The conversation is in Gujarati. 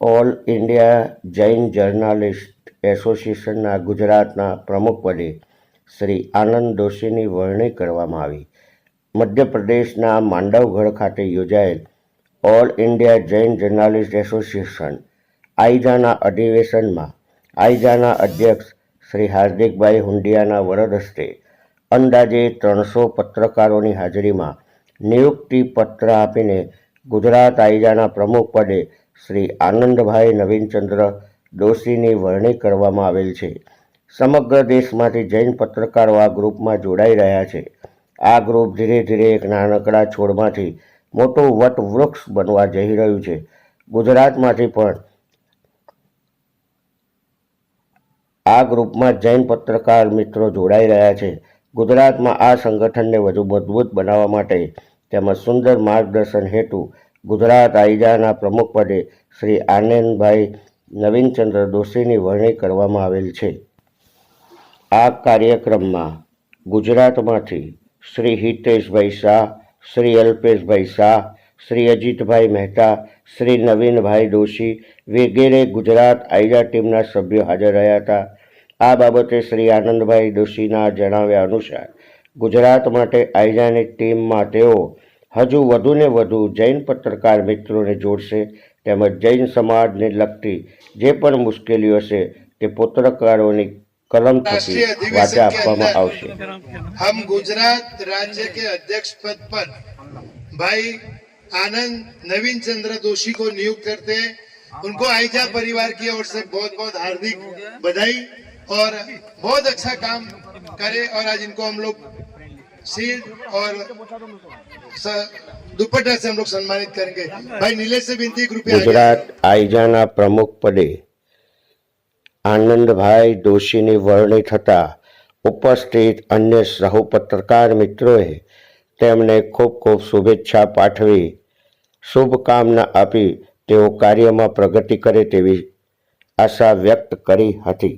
ઓલ ઇન્ડિયા જૈન જર્નાલિસ્ટ એસોસિએશનના ગુજરાતના પ્રમુખપદે શ્રી આનંદ દોશીની વરણી કરવામાં આવી. મધ્યપ્રદેશના માંડવગઢ ખાતે યોજાયેલ all India Jain journalist association આઈજાના અધિવેશનમાં આઈજાના અધ્યક્ષ શ્રી હાર્દિકભાઈ હુંડિયાના વરદ હસ્તે અંદાજે ત્રણસો પત્રકારોની હાજરીમાં નિયુક્તિ પત્ર આપીને ગુજરાત આઈજાના પ્રમુખ પદે શ્રી આનંદભાઈ નવીનચંદ્ર દોશીની વરણી કરવામાં આવેલ છે. સમગ્ર દેશમાંથી જૈન પત્રકારો આ ગ્રુપમાં જોડાઈ રહ્યા છે. આ ગ્રુપ ધીરે ધીરે એક નાનકડા છોડમાંથી મોટું વટવૃક્ષ બનવા જઈ રહ્યું છે. ગુજરાતમાંથી પણ આ ગ્રુપમાં જૈન પત્રકાર મિત્રો જોડાઈ રહ્યા છે. ગુજરાતમાં આ સંગઠનને વધુ મજબૂત બનાવવા માટે તેમજ સુંદર માર્ગદર્શન હેતુ ગુજરાત આઈજાના પ્રમુખ પદે શ્રી આનંદભાઈ નવીનચંદ્ર દોશીની વરણી કરવામાં આવેલ છે. આ કાર્યક્રમમાં ગુજરાતમાંથી શ્રી હિતેશભાઈ શાહ, શ્રી અલ્પેશભાઈ શાહ, શ્રી અજીતભાઈ મહેતા, શ્રી નવીનભાઈ દોશી વગેરે ગુજરાત આઈજા ટીમના સભ્યો હાજર રહ્યા હતા. આ બાબતે શ્રી આનંદભાઈ દોશીના જણાવ્યા અનુસાર ગુજરાત માટે આઈડાની ટીમમાં તેઓ હજુ વધુને વધુ જૈન પત્રકાર મિત્રોને જોડશે તેમજ જૈન સમાજને લગતી જે પણ મુશ્કેલીઓ છે તે પત્રકારોની કલમ થકી વાચા આપવામાં આવશે हम गुजरात राज्य के अध्यक्ष पद पर भाई आनंद नवीन चंद्र दोषी को नियुक्त करते हैं उनको आईजा परिवार की ओर से बहुत बहुत हार्दिक बधाई और बहुत अच्छा काम करे और आज इनको हम लोग शील्ड और स- दुपट्टा से हम लोग सम्मानित करेंगे भाई नीलेश से विनती है, कृपया आगे ગુજરાત આઈજાના પ્રમુખ પદે આનંદભાઈ દોશીની વરણી થતા ઉપસ્થિત અન્ય સહુ પત્રકાર મિત્રોએ તેમને ખૂબ ખૂબ શુભેચ્છા પાઠવી શુભકામના આપી તેઓ કાર્યમાં પ્રગતિ કરે તેવી આશા વ્યક્ત કરી હતી